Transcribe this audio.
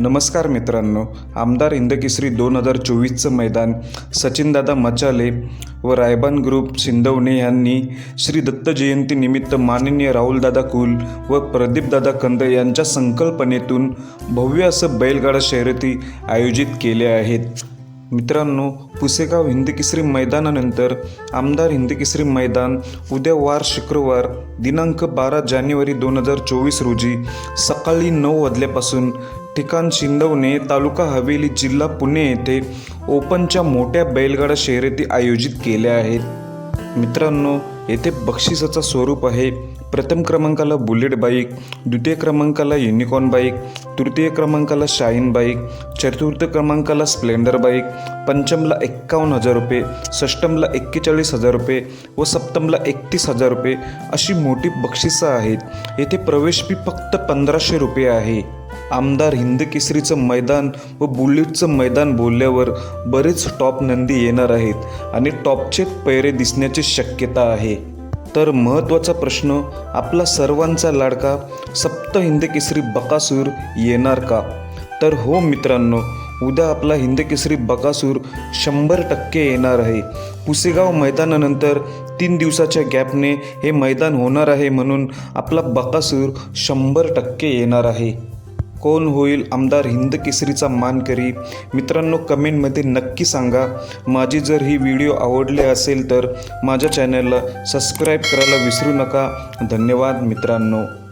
नमस्कार मित्रांनो आमदार हिंदकेसरी दोन हजार चोवीसचं मैदान सचिनदादा मचाले व रायबान ग्रुप सिंदवणे यांनी श्री दत्त जयंतीनिमित्त माननीय राहुलदादा कुल व प्रदीपदादा कंद यांच्या संकल्पनेतून भव्य असं बैलगाडा शर्यती आयोजित केल्या आहेत. मित्रांनो पुसेगाव हिंदकेसरी मैदानानंतर आमदार हिंदकेसरी मैदान उद्या वार शुक्रवार दिनांक बारा जानेवारी दोन हजार चोवीस रोजी सकाळी नऊ वाजल्यापासून ठिकाण शिंदवणे तालुका हवेली जिल्हा पुणे येथे ओपनच्या मोठ्या बैलगाडा शर्यती आयोजित केल्या आहेत. मित्रांनो येथे बक्षिसाचं स्वरूप आहे. प्रथम क्रमांकाला बुलेट बाईक द्वितीय क्रमांकाला युनिकॉर्न बाईक तृतीय क्रमांकाला शाईन बाईक चतुर्थ क्रमांकाला स्प्लेंडर बाईक पंचमला एक्कावन्न हजार रुपये षष्टमला एक्केचाळीस हजार रुपये व सप्तमला एकतीस हजार रुपये अशी मोठी बक्षिसं आहेत. येथे प्रवेश फी फक्त पंधराशे रुपये आहे. आमदार हिंद केसरीचं मैदान व बुलेटचं मैदान बोलल्यावर बरेच टॉप नंदी येणार आहेत आणि टॉपचे पैरे दिसण्याची शक्यता आहे. तर महत्त्वाचा प्रश्न आपला सर्वांचा लाडका सप्त हिंद केसरी बकासूर येणार का? तर हो मित्रांनो उद्या आपला हिंदकेसरी बकासूर शंभर टक्के येणार आहे. पुसेगाव मैदानानंतर तीन दिवसाच्या गॅपने हे मैदान होणार आहे म्हणून आपला बकासूर शंभर टक्के येणार आहे. कोण होईल आमदार हिंद केसरीचा मानकरी मित्रांनो कमेंटमध्ये नक्की सांगा. माझी जर ही व्हिडिओ आवडली असेल तर माझ्या चॅनलला सबस्क्राईब करायला विसरू नका. धन्यवाद मित्रांनो.